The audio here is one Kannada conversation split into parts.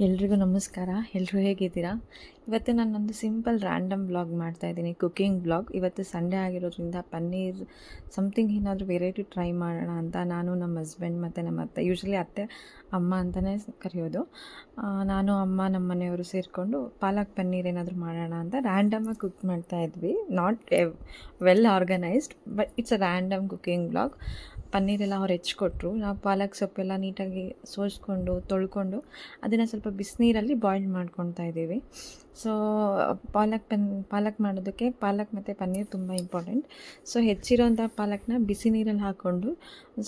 ಎಲ್ರಿಗೂ ನಮಸ್ಕಾರ. ಎಲ್ಲರೂ ಹೇಗಿದ್ದೀರಾ? ಇವತ್ತು ನಾನೊಂದು ಸಿಂಪಲ್ ರ್ಯಾಂಡಮ್ ಬ್ಲಾಗ್ ಮಾಡ್ತಾ ಇದ್ದೀನಿ. ಕುಕ್ಕಿಂಗ್ ಬ್ಲಾಗ್ ಇವತ್ತು ಸಂಡೇ ಆಗಿರೋದ್ರಿಂದ ಪನ್ನೀರ್ ಸಮಥಿಂಗ್ ಏನಾದರೂ ವೆರೈಟಿ ಟ್ರೈ ಮಾಡೋಣ ಅಂತ ನಾನು, ನಮ್ಮ ಹಸ್ಬೆಂಡ್ ಮತ್ತು ನಮ್ಮ ಅತ್ತೆ ಯೂಶ್ವಲಿ ಅತ್ತೆ, ಅಮ್ಮ ಅಂತಲೇ ಕರೆಯೋದು. ನಾನು, ಅಮ್ಮ, ನಮ್ಮ ಮನೆಯವರು ಸೇರಿಕೊಂಡು ಪಾಲಕ್ ಪನ್ನೀರ್ ಏನಾದರೂ ಮಾಡೋಣ ಅಂತ ರ್ಯಾಂಡಮಾಗಿ ಕುಕ್ ಮಾಡ್ತಾ ಇದ್ವಿ. Not well organised but it's a random cooking vlog ಪನ್ನೀರೆಲ್ಲ ಅವ್ರು ಹೆಚ್ಚಿಕೊಟ್ರು ನಾವು ಪಾಲಕ್ ಸೊಪ್ಪೆಲ್ಲ ನೀಟಾಗಿ ಸೋಸ್ಕೊಂಡು, ತೊಳ್ಕೊಂಡು, ಅದನ್ನು ಸ್ವಲ್ಪ ಬಿಸಿನೀರಲ್ಲಿ ಬಾಯ್ಲ್ ಮಾಡ್ಕೊತಾ ಇದ್ದೀವಿ. ಸೊ ಪಾಲಕ್ ಪನ್, ಪಾಲಕ್ ಮಾಡೋದಕ್ಕೆ ಪಾಲಕ್ ಮತ್ತು ಪನ್ನೀರ್ ತುಂಬ ಇಂಪಾರ್ಟೆಂಟ್ ಸೊ ಹೆಚ್ಚಿರೋಂಥ ಪಾಲಕ್ನ ಬಿಸಿ ನೀರಲ್ಲಿ ಹಾಕ್ಕೊಂಡು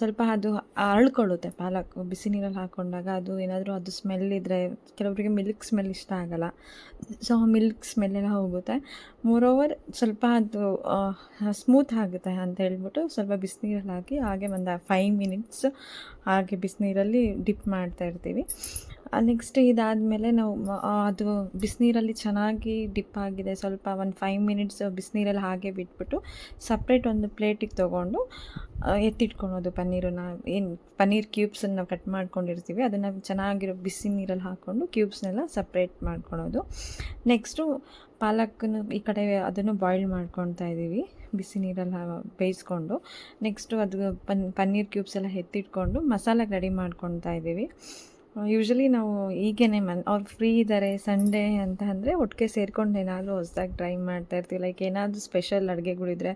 ಸ್ವಲ್ಪ ಅದು ಅರಳ್ಕೊಳ್ಳುತ್ತೆ ಪಾಲಕ್. ಬಿಸಿ ನೀರಲ್ಲಿ ಹಾಕ್ಕೊಂಡಾಗ ಅದು ಏನಾದರೂ ಅದು ಸ್ಮೆಲ್ ಇದ್ದರೆ ಕೆಲವರಿಗೆ ಮಿಲ್ಕ್ ಸ್ಮೆಲ್ ಇಷ್ಟ ಆಗಲ್ಲ. ಸೊ ಮಿಲ್ಕ್ ಸ್ಮೆಲ್ಲೆಲ್ಲ ಹೋಗುತ್ತೆ. ಮೋರೋವರ್ ಸ್ವಲ್ಪ ಅದು ಸ್ಮೂತ್ ಆಗುತ್ತೆ ಅಂತ ಹೇಳ್ಬಿಟ್ಟು ಸ್ವಲ್ಪ ಬಿಸಿನೀರಲ್ಲಿ ಹಾಕಿ ಹಾಗೆ ಒಂದು ಫೈವ್ ಮಿನಿಟ್ಸ್ ಹಾಗೆ ಬಿಸಿನೀರಲ್ಲಿ ಡಿಪ್ ಮಾಡ್ತಾ ಇರ್ತೀವಿ. ನೆಕ್ಸ್ಟ್ ಇದಾದಮೇಲೆ ನಾವು ಅದು ಬಿಸಿನೀರಲ್ಲಿ ಚೆನ್ನಾಗಿ ಡಿಪ್ ಆಗಿದೆ. ಸ್ವಲ್ಪ ಒಂದು ಫೈವ್ ಮಿನಿಟ್ಸ್ ಬಿಸಿನೀರಲ್ಲಿ ಹಾಗೆ ಬಿಟ್ಬಿಟ್ಟು ಸಪ್ರೇಟ್ ಒಂದು ಪ್ಲೇಟಿಗೆ ತೊಗೊಂಡು ಎತ್ತಿಟ್ಕೊಳೋದು ಪನ್ನೀರನ್ನ. ಏನು ಪನ್ನೀರ್ ಕ್ಯೂಬ್ಸನ್ನು ನಾವು ಕಟ್ ಮಾಡ್ಕೊಂಡಿರ್ತೀವಿ, ಅದನ್ನು ಚೆನ್ನಾಗಿರೋ ಬಿಸಿ ನೀರಲ್ಲಿ ಹಾಕ್ಕೊಂಡು ಕ್ಯೂಬ್ಸ್ನೆಲ್ಲ ಸಪ್ರೇಟ್ ಮಾಡ್ಕೊಳೋದು. ನೆಕ್ಸ್ಟು ಪಾಲಕನ್ನು ಈ ಕಡೆ ಅದನ್ನು ಬಾಯ್ಲ್ ಮಾಡ್ಕೊತಾ ಇದ್ದೀವಿ ಬಿಸಿ ನೀರಲ್ಲಿ ಬೇಯಿಸ್ಕೊಂಡು. ನೆಕ್ಸ್ಟು ಅದು ಪನ್, ಪನ್ನೀರ್ ಕ್ಯೂಬ್ಸ್ ಎಲ್ಲ ಎತ್ತಿಟ್ಕೊಂಡು ಮಸಾಲೆ ರೆಡಿ ಮಾಡ್ಕೊತಾ ಇದ್ದೀವಿ ಯೂಶ್ವಲಿ ನಾವು ಈಗೇನೆ ಮನ್, ಅವ್ರು ಫ್ರೀ ಇದ್ದಾರೆ ಸಂಡೇ ಅಂತ ಅಂದರೆ ಒಟ್ಟಿಗೆ ಸೇರ್ಕೊಂಡು ಏನಾದರೂ ಹೊಸ್ದಾಗಿ ಟ್ರೈ ಮಾಡ್ತಾ ಇರ್ತೀವಿ. ಲೈಕ್ ಏನಾದರೂ ಸ್ಪೆಷಲ್ ಅಡುಗೆಗಳಿದ್ರೆ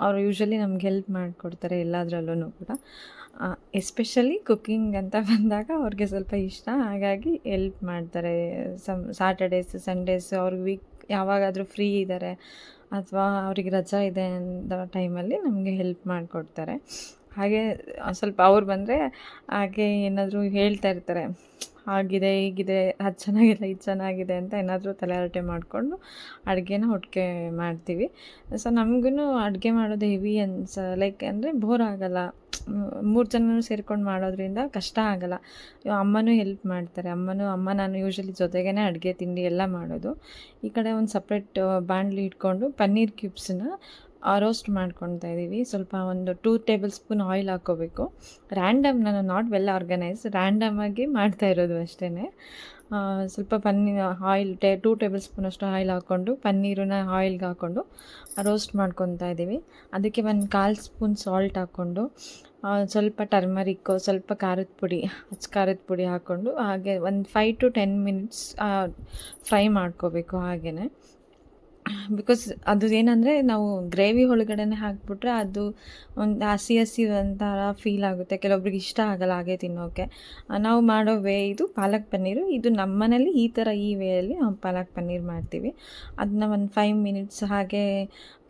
ಅವರು ಯೂಶ್ವಲಿ ನಮ್ಗೆ ಹೆಲ್ಪ್ ಮಾಡಿಕೊಡ್ತಾರೆ ಎಲ್ಲದರಲ್ಲೂ ಕೂಡ. ಎಸ್ಪೆಷಲಿ ಕುಕ್ಕಿಂಗ್ ಅಂತ ಬಂದಾಗ ಅವ್ರಿಗೆ ಸ್ವಲ್ಪ ಇಷ್ಟ. ಹಾಗಾಗಿ ಹೆಲ್ಪ್ ಮಾಡ್ತಾರೆ. ಸಮ್ ಸಾಟರ್ಡೇಸ್ ಸಂಡೇಸ್ ಅವ್ರಿಗೆ ವೀಕ್ ಯಾವಾಗಾದರೂ ಫ್ರೀ ಇದ್ದಾರೆ ಅಥವಾ ಅವ್ರಿಗೆ ರಜಾ ಇದೆ ಅಂತ ಟೈಮಲ್ಲಿ ನಮಗೆ ಹೆಲ್ಪ್ ಮಾಡಿಕೊಡ್ತಾರೆ. ಹಾಗೆ ಸ್ವಲ್ಪ ಅವ್ರು ಬಂದರೆ ಹಾಗೆ ಏನಾದರೂ ಹೇಳ್ತಾ ಇರ್ತಾರೆ. ಆಗಿದೆ ಹೀಗಿದೆ, ಅದು ಚೆನ್ನಾಗಿಲ್ಲ ಇದು ಚೆನ್ನಾಗಿದೆ ಅಂತ ಏನಾದರೂ ತಲೆಹರಟೆ ಮಾಡಿಕೊಂಡು ಅಡುಗೆನ ಒಟ್ಟಿಗೆ ಮಾಡ್ತೀವಿ. ಸೊ ನಮಗೂ ಅಡುಗೆ ಮಾಡೋದು ಹೆವಿ ಅನ್ಸ ಲೈಕ್ ಅಂದರೆ ಬೋರ್ ಆಗಲ್ಲ. ಮೂರು ಜನನೂ ಸೇರ್ಕೊಂಡು ಮಾಡೋದ್ರಿಂದ ಕಷ್ಟ ಆಗಲ್ಲ. ಅಮ್ಮನೂ ಹೆಲ್ಪ್ ಮಾಡ್ತಾರೆ. ಅಮ್ಮನೂ, ಅಮ್ಮ ನಾನು ಯೂಶ್ವಲಿ ಜೊತೆಗೇ ಅಡುಗೆ, ತಿಂಡಿ ಎಲ್ಲ ಮಾಡೋದು. ಈ ಕಡೆ ಒಂದು ಸಪ್ರೇಟ್ ಬಾಣಲಿ ಇಟ್ಕೊಂಡು ಪನ್ನೀರ್ ಕ್ಯೂಬ್ಸನ್ನ ರೋಸ್ಟ್ ಮಾಡ್ಕೊತಾ ಇದ್ದೀವಿ ಸ್ವಲ್ಪ ಒಂದು ಟೂ ಟೇಬಲ್ ಸ್ಪೂನ್ ಆಯಿಲ್ ಹಾಕ್ಕೋಬೇಕು ರ್ಯಾಂಡಮ್ ನಾನು ನಾಟ್ ವೆಲ್ ಆರ್ಗನೈಸ್ ರ್ಯಾಂಡಮಾಗಿ ಮಾಡ್ತಾ ಇರೋದು ಅಷ್ಟೇ ಸ್ವಲ್ಪ ಪನ್ನೀರ್ ಆಯಿಲ್ ಟೇ ಟೂ ಟೇಬಲ್ ಸ್ಪೂನ್ ಅಷ್ಟು ಆಯಿಲ್ ಹಾಕ್ಕೊಂಡು ಪನ್ನೀರನ್ನ ಆಯಿಲ್ಗೆ ಹಾಕ್ಕೊಂಡು ರೋಸ್ಟ್ ಮಾಡ್ಕೊತಾ ಇದ್ದೀವಿ ಅದಕ್ಕೆ ಒಂದು ಕಾಲು ಸ್ಪೂನ್ ಸಾಲ್ಟ್ ಹಾಕ್ಕೊಂಡು ಸ್ವಲ್ಪ ಟರ್ಮರಿಕ್ಕು ಸ್ವಲ್ಪ ಖಾರದ ಪುಡಿ, ಹಚ್ಚ ಖಾರದ ಪುಡಿ ಹಾಕ್ಕೊಂಡು ಹಾಗೆ ಒಂದು five to ten minutes fry ಮಾಡ್ಕೋಬೇಕು ಹಾಗೆಯೇ ಬಿಕಾಸ್ ಅದು ಏನಂದರೆ ನಾವು ಗ್ರೇವಿ ಒಳಗಡೆನೆ ಹಾಕ್ಬಿಟ್ರೆ ಅದು ಒಂದು ಹಸಿ ಹಸಿ ಒಂಥರ ಫೀಲ್ ಆಗುತ್ತೆ. ಕೆಲವೊಬ್ರಿಗೆ ಇಷ್ಟ ಆಗಲ್ಲ ಹಾಗೆ ತಿನ್ನೋಕ್ಕೆ ನಾವು ಮಾಡೋ ವೇ ಇದು ಪಾಲಕ್ ಪನ್ನೀರು. ಇದು ನಮ್ಮ ಮನೇಲಿ ಈ ಥರ ಈ ವೇಯಲ್ಲಿ ನಾವು ಪಾಲಕ್ ಪನ್ನೀರ್ ಮಾಡ್ತೀವಿ. ಅದನ್ನ ಒಂದು ಫೈವ್ ಮಿನಿಟ್ಸ್ ಹಾಗೆ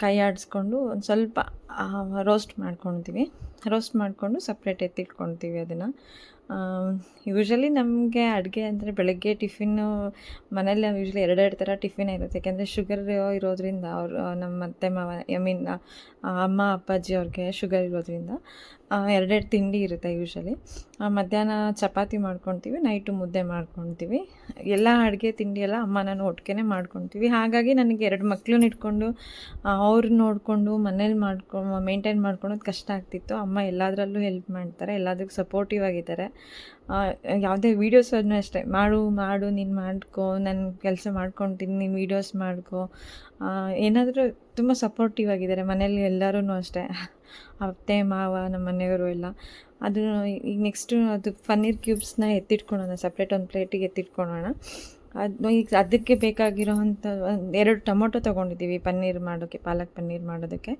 ಕೈ ಆಡಿಸ್ಕೊಂಡು ಒಂದು ಸ್ವಲ್ಪ ರೋಸ್ಟ್ ಮಾಡ್ಕೊಳ್ತೀವಿ ರೋಸ್ಟ್ ಮಾಡಿಕೊಂಡು ಸಪ್ರೇಟ್ ಎತ್ತಿಟ್ಕೊಳ್ತೀವಿ ಅದನ್ನು. ಯೂಶ್ವಲಿ ನಮಗೆ ಅಡುಗೆ ಅಂದರೆ ಬೆಳಗ್ಗೆ ಟಿಫಿನ್ನು ಮನೇಲಿ ನಾವು ಯೂಶ್ವಲಿ ಎರಡೆರಡು ಥರ ಟಿಫಿನ್ ಇರುತ್ತೆ. ಯಾಕೆಂದರೆ ಶುಗರ್ ಇರೋದ್ರಿಂದ ಅವರು ನಮ್ಮ ಅತ್ತೆ, ಮಾವ ಐ ಮೀನ್ ಅಮ್ಮ, ಅಪ್ಪಾಜಿ ಅವ್ರಿಗೆ ಶುಗರ್ ಇರೋದ್ರಿಂದ ಎರಡೆರಡು ತಿಂಡಿ ಇರುತ್ತೆ ಯೂಶ್ವಲಿ ಮಧ್ಯಾಹ್ನ ಚಪಾತಿ ಮಾಡ್ಕೊತೀವಿ ನೈಟು ಮುದ್ದೆ ಮಾಡ್ಕೊತೀವಿ. ಎಲ್ಲ ಅಡುಗೆ, ತಿಂಡಿ ಎಲ್ಲ ಅಮ್ಮ ನಾನು ಒಟ್ಟಿಗೆ ಮಾಡ್ಕೊತೀವಿ. ಹಾಗಾಗಿ ನನಗೆ ಎರಡು ಮಕ್ಕಳು ಇಟ್ಕೊಂಡು ಅವ್ರು ನೋಡಿಕೊಂಡು, ಮನೇಲಿ ಮಾಡ್ಕೊ ಮೇಂಟೈನ್ ಮಾಡ್ಕೊಳೋದು ಕಷ್ಟ ಆಗ್ತಿತ್ತು. ಅಮ್ಮ ಎಲ್ಲದರಲ್ಲೂ ಹೆಲ್ಪ್ ಮಾಡ್ತಾರೆ ಎಲ್ಲದಕ್ಕೂ ಸಪೋರ್ಟಿವ್ ಆಗಿದ್ದಾರೆ. ಯಾವುದೇ ವೀಡಿಯೋಸ್ ಅದನ್ನು ಅಷ್ಟೇ. ಮಾಡು ಮಾಡು, ನೀನು ಮಾಡ್ಕೋ, ನಾನು ಕೆಲಸ ಮಾಡ್ಕೊತೀನಿ, ನೀನು ವೀಡಿಯೋಸ್ ಮಾಡ್ಕೋ. ಏನಾದರೂ ತುಂಬ ಸಪೋರ್ಟಿವ್ ಆಗಿದ್ದಾರೆ. ಮನೇಲಿ ಎಲ್ಲರೂ ಅಷ್ಟೇ. ಅತ್ತೆ, ಮಾವ ನಮ್ಮ ಮನೆಯವರು ಎಲ್ಲ. ಅದು ಈಗ ನೆಕ್ಸ್ಟು ಅದು ಪನ್ನೀರ್ ಕ್ಯೂಬ್ಸ್ನ ಎತ್ತಿಟ್ಕೊಳೋಣ. ಸಪ್ರೇಟ್ ಒಂದು ಪ್ಲೇಟಿಗೆ ಎತ್ತಿಟ್ಕೊಳೋಣ. ಅದು ಈಗ ಅದಕ್ಕೆ ಬೇಕಾಗಿರೋವಂಥ ಒಂದು ಎರಡು ಟೊಮೊಟೊ ತೊಗೊಂಡಿದ್ದೀವಿ, ಪನ್ನೀರ್ ಮಾಡೋಕ್ಕೆ ಪಾಲಕ್ ಪನ್ನೀರ್ ಮಾಡೋದಕ್ಕೆ.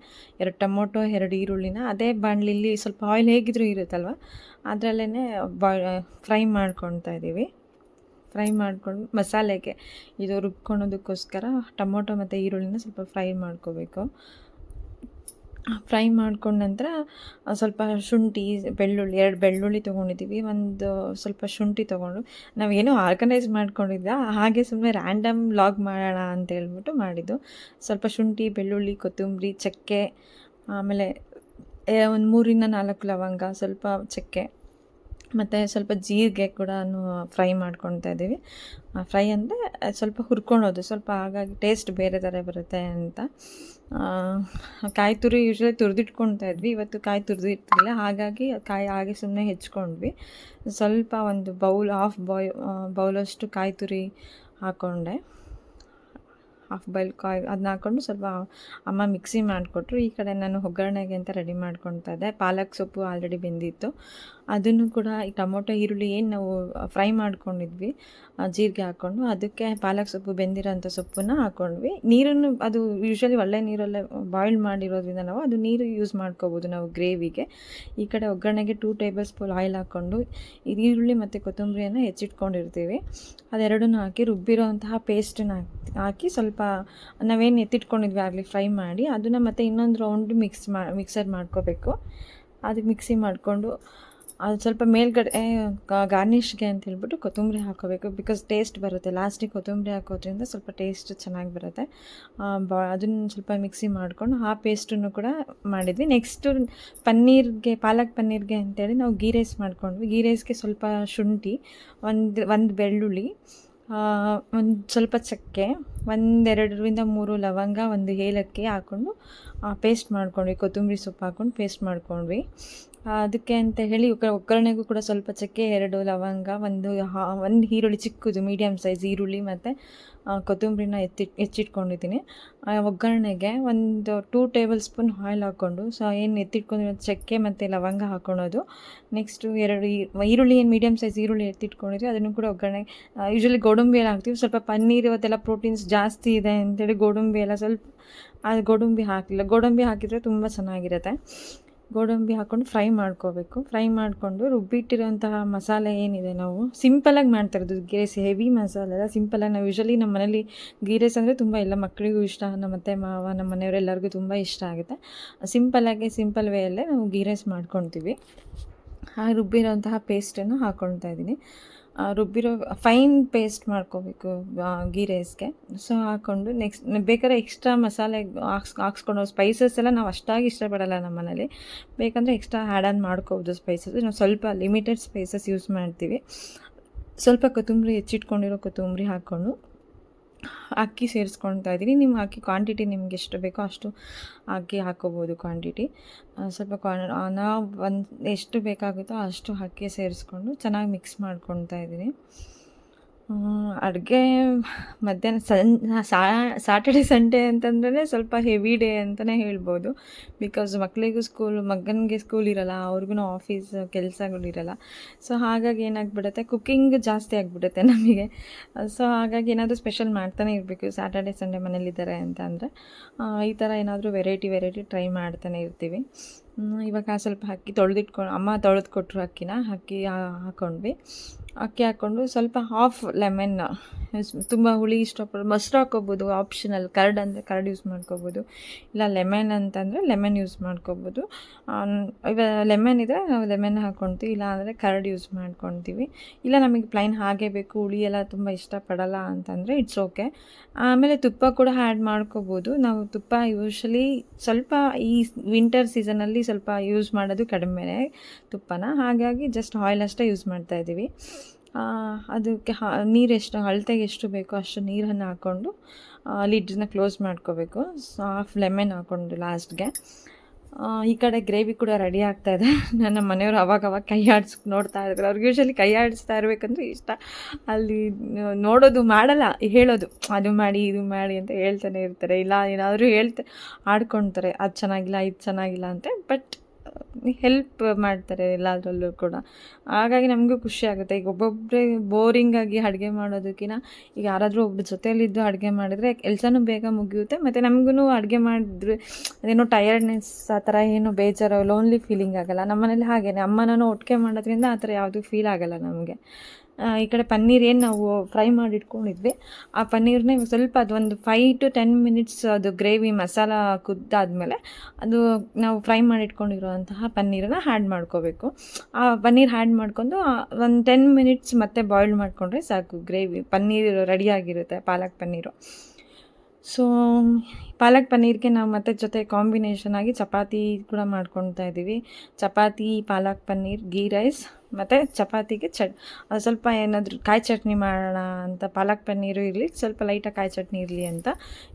ಎರಡು ಟೊಮೊಟೊ, ಎರಡು ಈರುಳ್ಳಿನ, ಅದೇ ಬಾಣಲಿಲಿ ಸ್ವಲ್ಪ ಆಯಿಲ್ ಹೇಗಿದ್ರೂ ಇರುತ್ತಲ್ವ ಅದರಲ್ಲೇ ಫ್ರೈ ಮಾಡ್ಕೊತಾ ಇದ್ದೀವಿ. ಫ್ರೈ ಮಾಡ್ಕೊಂಡು, ಮಸಾಲೆಗೆ ಇದು ರುಬ್ಕೊಳೋದಕ್ಕೋಸ್ಕರ ಟೊಮೊಟೊ ಮತ್ತು ಈರುಳ್ಳಿನ ಸ್ವಲ್ಪ ಫ್ರೈ ಮಾಡ್ಕೋಬೇಕು. ಫ್ರೈ ಮಾಡ್ಕೊಂಡ ನಂತರ ಸ್ವಲ್ಪ ಶುಂಠಿ, ಬೆಳ್ಳುಳ್ಳಿ, ಎರಡು ಬೆಳ್ಳುಳ್ಳಿ ತೊಗೊಂಡಿದ್ದೀವಿ. ಒಂದು ಸ್ವಲ್ಪ ಶುಂಠಿ ತೊಗೊಂಡು, ನಾವೇನೋ ಆರ್ಗನೈಸ್ ಮಾಡ್ಕೊಂಡಿದ್ದ, ಹಾಗೆ ಸುಮ್ಮನೆ ರ್ಯಾಂಡಮ್ ಲಾಗ್ ಮಾಡೋಣ ಅಂತ ಹೇಳ್ಬಿಟ್ಟು ಮಾಡಿದ್ದು. ಸ್ವಲ್ಪ ಶುಂಠಿ, ಬೆಳ್ಳುಳ್ಳಿ, ಕೊತ್ತಂಬರಿ, ಚಕ್ಕೆ, ಆಮೇಲೆ ಒಂದು ಮೂರಿಂದ ನಾಲ್ಕು ಲವಂಗ, ಸ್ವಲ್ಪ ಚಕ್ಕೆ, ಮತ್ತು ಸ್ವಲ್ಪ ಜೀರಿಗೆ ಕೂಡ ಫ್ರೈ ಮಾಡ್ಕೊಳ್ತಾ ಇದ್ದೀವಿ. ಫ್ರೈ ಅಂದರೆ ಸ್ವಲ್ಪ ಹುರ್ಕೊಳೋದು ಸ್ವಲ್ಪ ಹಾಗಾಗಿ ಟೇಸ್ಟ್ ಬೇರೆ ಥರ ಬರುತ್ತೆ ಅಂತ. ಕಾಯಿ ತುರಿ ಯೂಶ್ವಲಿ ತುರಿದಿಟ್ಕೊಳ್ತಾ ಇದ್ವಿ. ಇವತ್ತು ಕಾಯಿ ತುರಿದಿಟ್ಟಿಲ್ಲ ಹಾಗಾಗಿ ಕಾಯಿ ಹಾಗೆ ಸುಮ್ಮನೆ ಹೆಚ್ಕೊಂಡ್ವಿ. ಸ್ವಲ್ಪ ಒಂದು ಬೌಲ್ ಹಾಫ್ ಬಾಯ್ ಬೌಲಷ್ಟು ಕಾಯಿ ತುರಿ ಹಾಕ್ಕೊಂಡೆ ಹಾಫ್ ಬಾಯ್ಲ್ ಕಾಯಿ ಅದನ್ನ ಹಾಕ್ಕೊಂಡು ಸ್ವಲ್ಪ ಅಮ್ಮ ಮಿಕ್ಸಿ ಮಾಡಿಕೊಟ್ರು. ಈ ಕಡೆ ನಾನು ಒಗ್ಗರಣೆಗೆ ಅಂತ ರೆಡಿ ಮಾಡ್ಕೊಳ್ತಾ ಇದ್ದೆ. ಪಾಲಕ್ ಸೊಪ್ಪು ಆಲ್ರೆಡಿ ಬೆಂದಿತ್ತು. ಅದನ್ನು ಕೂಡ ಈ ಟೊಮೊಟೊ, ಈರುಳ್ಳಿ ಏನು ನಾವು ಫ್ರೈ ಮಾಡ್ಕೊಂಡಿದ್ವಿ ಜೀರಿಗೆ ಹಾಕ್ಕೊಂಡು ಅದಕ್ಕೆ ಪಾಲಕ್ ಸೊಪ್ಪು, ಬೆಂದಿರೋಂಥ ಸೊಪ್ಪನ್ನ ಹಾಕ್ಕೊಂಡ್ವಿ ನೀರನ್ನು, ಅದು ಯೂಶ್ವಲಿ ಒಳ್ಳೆ ನೀರಲ್ಲೇ ಬಾಯ್ಲ್ ಮಾಡಿರೋದ್ರಿಂದ ನಾವು ಅದು ನೀರು ಯೂಸ್ ಮಾಡ್ಕೋಬೋದು ನಾವು ಗ್ರೇವಿಗೆ ಈ ಕಡೆ ಒಗ್ಗರಣೆಗೆ ಟೂ ಟೇಬಲ್ ಸ್ಪೂನ್ ಆಯಿಲ್ ಹಾಕ್ಕೊಂಡು ಈರುಳ್ಳಿ ಮತ್ತು ಕೊತ್ತಂಬರಿಯನ್ನು ಹೆಚ್ಚಿಟ್ಕೊಂಡಿರ್ತೀವಿ. ಅದೆರಡನ್ನೂ ಹಾಕಿ ರುಬ್ಬಿರೋಂತಹ ಪೇಸ್ಟನ್ನು ಹಾಕಿ ಸ್ವಲ್ಪ, ನಾವೇನು ಎತ್ತಿಟ್ಕೊಂಡಿದ್ವಿ, ಆಗಲಿ ಫ್ರೈ ಮಾಡಿ, ಅದನ್ನು ಮತ್ತೆ ಇನ್ನೊಂದು ರೌಂಡ್ ಮಿಕ್ಸ್ ಮಾ ಮಿಕ್ಸರ್ ಮಾಡ್ಕೋಬೇಕು. ಅದಕ್ಕೆ ಮಿಕ್ಸಿ ಮಾಡಿಕೊಂಡು ಅದು ಸ್ವಲ್ಪ ಮೇಲ್ಗಡೆ ಗಾರ್ನಿಷ್ಗೆ ಅಂತ ಹೇಳ್ಬಿಟ್ಟು ಕೊತ್ತಂಬರಿ ಹಾಕೋಬೇಕು. ಬಿಕಾಸ್ ಟೇಸ್ಟ್ ಬರುತ್ತೆ. ಲಾಸ್ಟಿಗೆ ಕೊತ್ತಂಬರಿ ಹಾಕೋದ್ರಿಂದ ಸ್ವಲ್ಪ ಟೇಸ್ಟ್ ಚೆನ್ನಾಗಿ ಬರುತ್ತೆ. ಬ, ಅದನ್ನು ಸ್ವಲ್ಪ ಮಿಕ್ಸಿ ಮಾಡಿಕೊಂಡು ಆ ಪೇಸ್ಟನ್ನು ಕೂಡ ಮಾಡಿದ್ವಿ. ನೆಕ್ಸ್ಟು ಪನ್ನೀರ್ಗೆ, ಪಾಲಕ್ ಪನ್ನೀರ್ಗೆ ಅಂತೇಳಿ ನಾವು ಗೀ ರೈಸ್ ಮಾಡ್ಕೊಂಡ್ವಿ. ಗೀ ರೈಸ್ಗೆ ಸ್ವಲ್ಪ ಶುಂಠಿ, ಒಂದು ಒಂದು ಬೆಳ್ಳುಳ್ಳಿ ಒಂದು ಸ್ವಲ್ಪ ಚಕ್ಕೆ, ಒಂದೆರಡರಿಂದ ಮೂರು ಲವಂಗ, ಒಂದು ಏಲಕ್ಕಿ ಹಾಕ್ಕೊಂಡು ಪೇಸ್ಟ್ ಮಾಡ್ಕೊಂಡ್ವಿ. ಕೊತ್ತಂಬರಿ ಸೊಪ್ಪು ಹಾಕ್ಕೊಂಡು ಪೇಸ್ಟ್ ಮಾಡ್ಕೊಂಡ್ವಿ. ಅದಕ್ಕೆ ಅಂತ ಹೇಳಿ ಒಗ್ಗ ಒಗ್ಗರಣೆಗೂ ಕೂಡ ಸ್ವಲ್ಪ ಚಕ್ಕೆ, ಎರಡು ಲವಂಗ, ಒಂದು ಒಂದು ಈರುಳ್ಳಿ ಚಿಕ್ಕದು ಮೀಡಿಯಮ್ ಸೈಜ್ ಈರುಳ್ಳಿ ಮತ್ತು ಕೊತ್ತಂಬರಿನ ಎತ್ತಿ ಹೆಚ್ಚಿಟ್ಕೊಂಡಿದ್ದೀನಿ ಒಗ್ಗರಣೆಗೆ ಒಂದು ಟೂ ಟೇಬಲ್ ಸ್ಪೂನ್ ಆಯಿಲ್ ಹಾಕ್ಕೊಂಡು ಸೊ ಏನು ಎತ್ತಿಟ್ಕೊಂಡಿರೋ ಚಕ್ಕೆ ಮತ್ತು ಲವಂಗ ಹಾಕ್ಕೊಳೋದು. ನೆಕ್ಸ್ಟು ಎರಡು ಈರುಳ್ಳಿ ಏನು ಮೀಡಿಯಮ್ ಸೈಜ್ ಈರುಳ್ಳಿ ಎತ್ತಿಟ್ಕೊಂಡಿದ್ವಿ, ಅದನ್ನು ಕೂಡ ಒಗ್ಗರಣೆ ಯೂಶ್ವಲಿ ಗೋಡಂಬಿ ಎಲ್ಲ ಹಾಕ್ತೀವಿ. ಸ್ವಲ್ಪ ಪನ್ನೀರ್ ಇವತ್ತೆಲ್ಲ ಪ್ರೋಟೀನ್ಸ್ ಜಾಸ್ತಿ ಇದೆ ಅಂತೇಳಿ ಗೋಡಂಬಿ ಎಲ್ಲ ಸ್ವಲ್ಪ ಅದು ಗೋಡಂಬಿ ಹಾಕಿಲ್ಲ ಗೋಡಂಬಿ ಹಾಕಿದರೆ ತುಂಬ ಚೆನ್ನಾಗಿರುತ್ತೆ. ಗೋಡಂಬಿ ಹಾಕ್ಕೊಂಡು ಫ್ರೈ ಮಾಡ್ಕೋಬೇಕು. ಫ್ರೈ ಮಾಡಿಕೊಂಡು ರುಬ್ಬಿಟ್ಟಿರೋಂತಹ ಮಸಾಲೆ ಏನಿದೆ ನಾವು ಸಿಂಪಲಾಗಿ ಮಾಡ್ತಾ ಇರೋದು ಗೀ ರೈಸ್ ಹೆವಿ ಮಸಾಲೆ ಅಲ್ಲ ಸಿಂಪಲಾಗಿ ನಾವು ಯೂಶ್ವಲಿ ನಮ್ಮ ಮನೇಲಿ ಗೀ ರೈಸ್ ಅಂದರೆ ತುಂಬ ಎಲ್ಲ ಮಕ್ಕಳಿಗೂ ಇಷ್ಟ, ನಮ್ಮ ಅತ್ತೆ, ಮಾವ, ನಮ್ಮ ಮನೆಯವರೆಲ್ಲರಿಗೂ ತುಂಬ ಇಷ್ಟ ಆಗುತ್ತೆ. ಸಿಂಪಲಾಗಿ ಸಿಂಪಲ್ ವೇಯಲ್ಲೇ ನಾವು ಗೀ ರೈಸ್ ಮಾಡ್ಕೊತೀವಿ ಆ ರುಬ್ಬಿರೋಂತಹ ಪೇಸ್ಟನ್ನು ಹಾಕ್ಕೊಳ್ತಾ ಇದ್ದೀನಿ. ರುಬ್ಬಿರೋ ಫೈನ್ ಪೇಸ್ಟ್ ಮಾಡ್ಕೋಬೇಕು ಗೀ. ರೈಸ್ಗೆ ಸೊ ಹಾಕ್ಕೊಂಡು ನೆಕ್ಸ್ಟ್ ಬೇಕಾದ್ರೆ ಎಕ್ಸ್ಟ್ರಾ ಮಸಾಲೆ ಹಾಕ್ಸ್, ಹಾಕ್ಸ್ಕೊಂಡು ಸ್ಪೈಸಸ್ ಎಲ್ಲ ನಾವು ಅಷ್ಟಾಗಿ ಇಷ್ಟಪಡಲ್ಲ ನಮ್ಮ ಮನೇಲಿ. ಬೇಕಂದರೆ ಎಕ್ಸ್ಟ್ರಾ ಆ್ಯಡ್ ಆನ್ ಮಾಡ್ಕೋಬೋದು ಸ್ಪೈಸಸ್ ನಾವು ಸ್ವಲ್ಪ ಲಿಮಿಟೆಡ್ ಸ್ಪೈಸಸ್ ಯೂಸ್ ಮಾಡ್ತೀವಿ. ಸ್ವಲ್ಪ ಕೊತ್ತಂಬರಿ ಹೆಚ್ಚಿಟ್ಕೊಂಡಿರೋ ಕೊತ್ತಂಬರಿ ಹಾಕ್ಕೊಂಡು ಅಕ್ಕಿ ಸೇರಿಸ್ಕೊಳ್ತಾ ಇದ್ದೀನಿ. ನಿಮ್ಮ ಅಕ್ಕಿ ಕ್ವಾಂಟಿಟಿ ನಿಮ್ಗೆ ಎಷ್ಟು ಬೇಕೋ ಅಷ್ಟು ಅಕ್ಕಿ ಹಾಕ್ಕೋಬೋದು ಕ್ವಾಂಟಿಟಿ ಸ್ವಲ್ಪ ಕ್ವಾ ನಾವು ಒಂದು, ಎಷ್ಟು ಬೇಕಾಗುತ್ತೋ ಅಷ್ಟು ಅಕ್ಕಿ ಸೇರಿಸ್ಕೊಂಡು ಚೆನ್ನಾಗಿ ಮಿಕ್ಸ್ ಮಾಡ್ಕೊಳ್ತಾ ಇದ್ದೀನಿ. ಅಡುಗೆ ಮಧ್ಯಾಹ್ನ ಸನ್ ಸಾಟರ್ಡೆ ಸಂಡೇ ಅಂತಂದ್ರೆ ಸ್ವಲ್ಪ ಹೆವಿ ಡೇ ಅಂತಲೇ ಹೇಳ್ಬೋದು. ಬಿಕಾಸ್ ಮಕ್ಕಳಿಗೂ ಸ್ಕೂಲ್ ಮಗನಿಗೆ ಸ್ಕೂಲ್ ಇರಲ್ಲ, ಅವ್ರಿಗೂ ಆಫೀಸ್ ಕೆಲಸಗಳಿರಲ್ಲ ಸೊ ಹಾಗಾಗಿ ಏನಾಗ್ಬಿಡುತ್ತೆ ಕುಕ್ಕಿಂಗ್ ಜಾಸ್ತಿ ಆಗಿಬಿಡುತ್ತೆ ನಮಗೆ. ಸೊ ಹಾಗಾಗಿ ಏನಾದರೂ ಸ್ಪೆಷಲ್ ಮಾಡ್ತಾನೆ ಇರಬೇಕು ಸ್ಯಾಟರ್ಡೆ ಸಂಡೇ ಮನೇಲಿದ್ದಾರೆ ಅಂತ ಅಂದರೆ ಈ ಥರ ಏನಾದರೂ ವೆರೈಟಿ ವೆರೈಟಿ ಟ್ರೈ ಮಾಡ್ತಾನೆ ಇರ್ತೀವಿ. ಇವಾಗ ಸ್ವಲ್ಪ ಅಕ್ಕಿ ತೊಳೆದಿಟ್ಕೊಂಡು, ಅಮ್ಮ ತೊಳೆದು ಕೊಟ್ಟರು ಅಕ್ಕಿನ, ಅಕ್ಕಿ ಹಾಕ್ಕೊಂಡ್ವಿ ಅಕ್ಕಿ ಹಾಕ್ಕೊಂಡು ಸ್ವಲ್ಪ ಹಾಫ್ ಲೆಮನ್ ತುಂಬ ಹುಳಿ ಇಷ್ಟಪಡೋದು ಮೊಸರು ಹಾಕ್ಕೋಬೋದು ಆಪ್ಷನಲ್ ಕರ್ಡ್ ಅಂದರೆ ಕರ್ಡ್ ಯೂಸ್ ಮಾಡ್ಕೋಬೋದು. ಇಲ್ಲ ಲೆಮನ್ ಅಂತಂದರೆ ಲೆಮನ್ ಯೂಸ್ ಮಾಡ್ಕೋಬೋದು. ಇವಾಗ ಲೆಮನ್ ಇದ್ದರೆ ನಾವು ಲೆಮನ್ ಹಾಕ್ಕೊಳ್ತೀವಿ ಇಲ್ಲ ಅಂದರೆ ಕರ್ಡ್ ಯೂಸ್ ಮಾಡ್ಕೊತೀವಿ ಇಲ್ಲ, ನಮಗೆ ಪ್ಲೈನ್ ಹಾಗೆ ಬೇಕು, ಹುಳಿ ಎಲ್ಲ ತುಂಬ ಇಷ್ಟಪಡಲ್ಲ ಅಂತಂದರೆ ಇಟ್ಸ್ ಓಕೆ ಆಮೇಲೆ ತುಪ್ಪ ಕೂಡ ಆ್ಯಡ್ ಮಾಡ್ಕೋಬೋದು. ನಾವು ತುಪ್ಪ ಯೂಶ್ವಲಿ ಸ್ವಲ್ಪ ಈ ವಿಂಟರ್ ಸೀಸನಲ್ಲಿ ಸ್ವಲ್ಪ ಯೂಸ್ ಮಾಡೋದು ಕಡಿಮೆನೇ ತುಪ್ಪನ. ಹಾಗಾಗಿ ಜಸ್ಟ್ ಆಯಿಲ್ ಅಷ್ಟೇ ಯೂಸ್ ಮಾಡ್ತಾ ಇದ್ದೀವಿ. ಅದಕ್ಕೆ ಹಾ, ನೀರು ಎಷ್ಟು, ಅಳತೆಗೆ ಎಷ್ಟು ಬೇಕೋ ಅಷ್ಟು ನೀರನ್ನು ಹಾಕ್ಕೊಂಡು ಲಿಡ್ನ ಕ್ಲೋಸ್ ಮಾಡ್ಕೋಬೇಕು. ಸಾಫ್ ಲೆಮನ್ ಹಾಕ್ಕೊಂಡು ಲಾಸ್ಟ್ಗೆ ಈ ಕಡೆ ಗ್ರೇವಿ ಕೂಡ ರೆಡಿ ಆಗ್ತಾ ಇದೆ. ನನ್ನ ಮನೆಯವರು ಅವಾಗ ಅವಾಗ ಕೈ ಆಡಿಸ್, ನೋಡ್ತಾ ಇದ್ರು. ಅವ್ರಿಗೆ ಯೂಶಲಿ ಕೈ ಆಡಿಸ್ತಾ ಇರಬೇಕಂದ್ರೆ ಇಷ್ಟ. ಅಲ್ಲಿ ನೋಡೋದು ಮಾಡಲ್ಲ, ಹೇಳೋದು. ಅದು ಮಾಡಿ, ಇದು ಮಾಡಿ ಅಂತ ಹೇಳ್ತಾನೆ ಇರ್ತಾರೆ. ಇಲ್ಲ ಏನಾದರೂ ಹೇಳ್ತಾ ಆಡ್ಕೊಳ್ತಾರೆ ಅದು ಚೆನ್ನಾಗಿಲ್ಲ, ಇದು ಚೆನ್ನಾಗಿಲ್ಲ ಅಂತ. ಬಟ್ ಹೆಲ್ಪ್ ಮಾಡ್ತಾರೆ ಎಲ್ಲದರಲ್ಲೂ ಕೂಡ. ಹಾಗಾಗಿ ನಮಗೂ ಖುಷಿ ಆಗುತ್ತೆ. ಈಗ ಒಬ್ಬೊಬ್ಬರೇ ಬೋರಿಂಗಾಗಿ ಅಡುಗೆ ಮಾಡೋದಕ್ಕಿಂತ ಈಗ ಯಾರಾದರೂ ಒಬ್ಬ ಜೊತೆಯಲ್ಲಿದ್ದು ಅಡುಗೆ ಮಾಡಿದರೆ ಕೆಲಸನೂ ಬೇಗ ಮುಗಿಯುತ್ತೆ. ಮತ್ತು ನಮಗೂ ಅಡುಗೆ ಮಾಡಿದ್ರೆ ಅದೇನೋ ಟಯರ್ಡ್ನೆಸ್ ಆ ಥರ ಏನು ಬೇಜಾರು ಲೋನ್ಲಿ ಫೀಲಿಂಗ್ ಆಗಲ್ಲ. ನಮ್ಮನೇಲಿ ಹಾಗೇನೆ. ಅಮ್ಮನೂ ಒಟ್ಟಿಗೆ ಮಾಡೋದ್ರಿಂದ ಆ ಥರ ಯಾವುದೂ ಫೀಲ್ ಆಗಲ್ಲ ನಮಗೆ. ಈ ಕಡೆ ಪನ್ನೀರ್ ಏನು ನಾವು ಫ್ರೈ ಮಾಡಿ ಇಟ್ಕೊಂಡಿದ್ವಿ ಆ ಪನ್ನೀರ್ನ ಇವಾಗ ಸ್ವಲ್ಪ ಅದೊಂದು ಫೈವ್ ಟು ಟೆನ್ ಮಿನಿಟ್ಸ್ ಅದು ಗ್ರೇವಿ ಮಸಾಲ ಕುದ್ದಾದಮೇಲೆ ಅದು ನಾವು ಫ್ರೈ ಮಾಡಿ ಇಟ್ಕೊಂಡಿರುವಂತಹ ಪನ್ನೀರನ್ನ ಹ್ಯಾಡ್ ಮಾಡ್ಕೋಬೇಕು. ಆ ಪನ್ನೀರ್ ಹ್ಯಾಡ್ ಮಾಡ್ಕೊಂಡು ಒಂದು ಟೆನ್ ಮಿನಿಟ್ಸ್ ಮತ್ತೆ ಬಾಯ್ಲ್ ಮಾಡಿಕೊಂಡ್ರೆ ಸಾಕು ಗ್ರೇವಿ ಪನ್ನೀರ್ ರೆಡಿಯಾಗಿರುತ್ತೆ ಪಾಲಕ್ ಪನ್ನೀರು. ಸೊ ಪಾಲಕ್ ಪನ್ನೀರ್ಗೆ ನಾವು ಮತ್ತೆ ಜೊತೆ ಕಾಂಬಿನೇಷನ್ ಆಗಿ ಚಪಾತಿ ಕೂಡ ಮಾಡ್ಕೊಳ್ತಾ ಇದ್ದೀವಿ ಚಪಾತಿ, ಪಾಲಕ್ ಪನ್ನೀರ್ ಗೀ ರೈಸ್ ಮತ್ತು ಚಪಾತಿಗೆ ಚಟ್ ಸ್ವಲ್ಪ ಏನಾದರೂ ಕಾಯಿ ಚಟ್ನಿ ಮಾಡೋಣ ಅಂತ, ಪಾಲಕ್ ಪನ್ನೀರು ಇರಲಿ, ಸ್ವಲ್ಪ ಲೈಟಾಗಿ ಕಾಯಿ ಚಟ್ನಿ ಇರಲಿ ಅಂತ.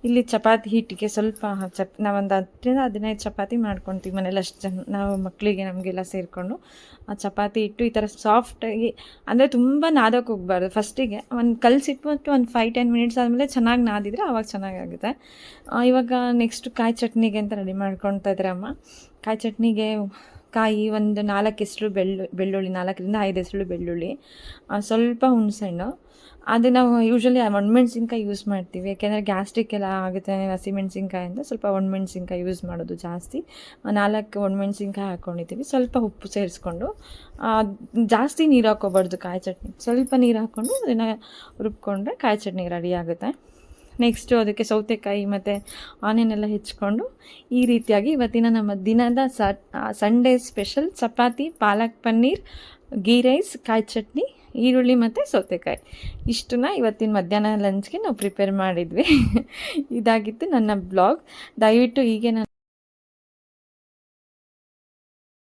ಇಲ್ಲಿ ಚಪಾತಿ ಹಿಟ್ಟಿಗೆ ಸ್ವಲ್ಪ ಚಪ್, ನಾವೊಂದು ಹತ್ತರಿಂದ ಹದಿನೈದು ಚಪಾತಿ ಮಾಡ್ಕೊತೀವಿ ಮನೇಲಿ ಅಷ್ಟು ಜನ, ನಾವು ಮಕ್ಕಳಿಗೆ ನಮಗೆಲ್ಲ ಸೇರಿಕೊಂಡು. ಆ ಚಪಾತಿ ಇಟ್ಟು ಈ ಥರ ಸಾಫ್ಟಾಗಿ ಅಂದರೆ ತುಂಬ ನಾದಕ್ಕೆ ಹೋಗ್ಬಾರ್ದು. ಫಸ್ಟಿಗೆ ಒಂದು ಕಲಸಿಟ್ಬಿಟ್ಟು ಒಂದು ಫೈವ್ ಟೆನ್ ಮಿನಿಟ್ಸ್ ಆದಮೇಲೆ ಚೆನ್ನಾಗಿ ನಾದಿದ್ರೆ ಆವಾಗ ಚೆನ್ನಾಗಾಗುತ್ತೆ. ಇವಾಗ ನೆಕ್ಸ್ಟ್ ಕಾಯಿ ಚಟ್ನಿಗೆ ಅಂತ ರೆಡಿ ಮಾಡ್ಕೊತಾ ಇದ್ರೆ ಅಮ್ಮ ಕಾಯಿ ಚಟ್ನಿಗೆ ಕಾಯಿ ಒಂದು ನಾಲ್ಕು ಹೆಸರು ಬೆಳ್ಳು, ಬೆಳ್ಳುಳ್ಳಿ, ನಾಲ್ಕರಿಂದ ಐದು ಹೆಸರು ಬೆಳ್ಳುಳ್ಳಿ ಸ್ವಲ್ಪ ಹುಣಸೆಹಣ್ಣು. ಅದು ನಾವು ಯೂಶ್ವಲಿ ಒಣಮೆಣ್ಸಿನ್ಕಾಯಿ ಯೂಸ್ ಮಾಡ್ತೀವಿ. ಯಾಕೆಂದರೆ ಗ್ಯಾಸ್ಟ್ರಿಕ್ ಎಲ್ಲ ಆಗುತ್ತೆ ಹಸಿಮೆಣ್ಸಿನ್ಕಾಯಿ ಸ್ವಲ್ಪ ಒಣಮೆಣ್ಸಿನ್ಕಾಯಿ ಯೂಸ್ ಮಾಡೋದು ಜಾಸ್ತಿ. ನಾಲ್ಕು ಒಣಮೆಣ್ಸಿನ್ಕಾಯಿ ಹಾಕ್ಕೊಂಡಿದ್ದೀವಿ ಸ್ವಲ್ಪ ಉಪ್ಪು ಸೇರಿಸ್ಕೊಂಡು ಜಾಸ್ತಿ ನೀರು ಹಾಕ್ಕೋಬಾರ್ದು ಕಾಯಿ ಚಟ್ನಿ. ಸ್ವಲ್ಪ ನೀರು ಹಾಕ್ಕೊಂಡು ಅದನ್ನು ರುಬ್ಕೊಂಡ್ರೆ ಕಾಯಿ ಚಟ್ನಿ ರೆಡಿ ಆಗುತ್ತೆ. ನೆಕ್ಸ್ಟು ಅದಕ್ಕೆ ಸೌತೆಕಾಯಿ ಮತ್ತು ಆನಿಯನ್ ಎಲ್ಲ ಹೆಚ್ಕೊಂಡು ಈ ರೀತಿಯಾಗಿ ಇವತ್ತಿನ ನಮ್ಮ ದಿನದ Sunday special chapati, palak paneer ghee rice ಕಾಯಿ ಚಟ್ನಿ, ಈರುಳ್ಳಿ ಮತ್ತು ಸೌತೆಕಾಯಿ. ಇಷ್ಟನ್ನ ಇವತ್ತಿನ ಮಧ್ಯಾಹ್ನ ಲಂಚ್ಗೆ ನಾವು ಪ್ರಿಪೇರ್ ಮಾಡಿದ್ವಿ. ಇದಾಗಿತ್ತು ನನ್ನ ಬ್ಲಾಗ್ ದಯವಿಟ್ಟು ಹೀಗೆ ನಾನು